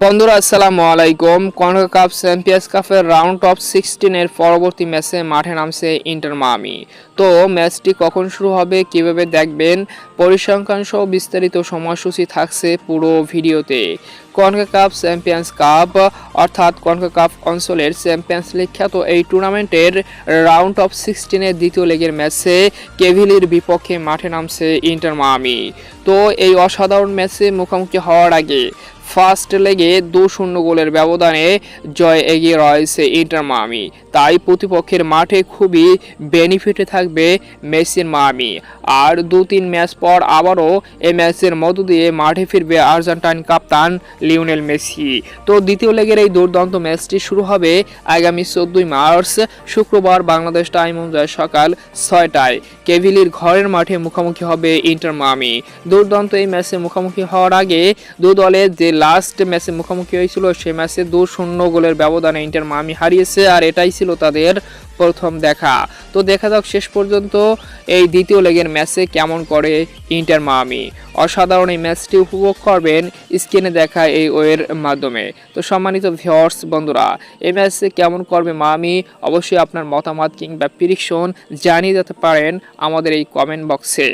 বন্ধুরা, আসসালামু আলাইকুম। কনকা কাপ চ্যাম্পিয়ন্স কাপের রাউন্ড অফ সিক্সটিনের পরবর্তী ম্যাচে মাঠে নামছে ইন্টার মামি তো ম্যাচটি কখন শুরু হবে, কীভাবে দেখবেন, পরিসংখ্যান সহ বিস্তারিত সময়সূচি থাকছে পুরো ভিডিওতে। কনকা কাপ চ্যাম্পিয়ন্স কাপ, অর্থাৎ কনকা কাপ অঞ্চলের চ্যাম্পিয়ন্স লিগ খ্যাত এই টুর্নামেন্টের রাউন্ড অফ সিক্সটিনের দ্বিতীয় লেগের ম্যাচে কেভিলির বিপক্ষে মাঠে নামছে ইন্টার মামি তো এই অসাধারণ ম্যাচে মুখোমুখি হওয়ার আগে ফার্স্ট লেগে দু শূন্য গোলের ব্যবধানে জয় এগিয়ে রয়েছে ইন্টার মামি তাই প্রতিপক্ষের মাঠে খুবই বেনিফিটে থাকবে মেসির মামি আর দু তিন ম্যাচ পর আবারও এই ম্যাচের মধ্য দিয়ে মাঠে ফিরবে আর্জেন্টাইন কাপ্তান লিওনেল মেসি। তো দ্বিতীয় লেগের এই দুর্দান্ত ম্যাচটি শুরু হবে আগামী চোদ্দই মার্চ, শুক্রবার বাংলাদেশ টাইম অনুযায়ী সকাল ছয়টায়। কেভিলির ঘরের মাঠে মুখোমুখি হবে ইন্টার মামি দুর্দান্ত এই ম্যাচে মুখোমুখি হওয়ার আগে দু দলের যে লাস্ট ম্যাচে মুখোমুখি হয়েছিল, সেই ম্যাচে দু শূন্য গোলের ব্যবধানে ইন্টার মামি হারিয়েছে আর এটাই ছিল তাদের প্রথম দেখা। তো দেখা যাক শেষ পর্যন্ত এই দ্বিতীয় লেগের ম্যাচে কেমন করে ইন্টার মামি অসাধারণ এই ম্যাচটি উপভোগ করবেন স্ক্রিনে দেখা এই ওয়ের মাধ্যমে। তো সম্মানিত ভিওর্স বন্ধুরা, এই ম্যাচে কেমন করবে মামি অবশ্যই আপনার মতামত কিংবা প্রিডিকশন জানিয়ে যেতে পারেন আমাদের এই কমেন্ট বক্সে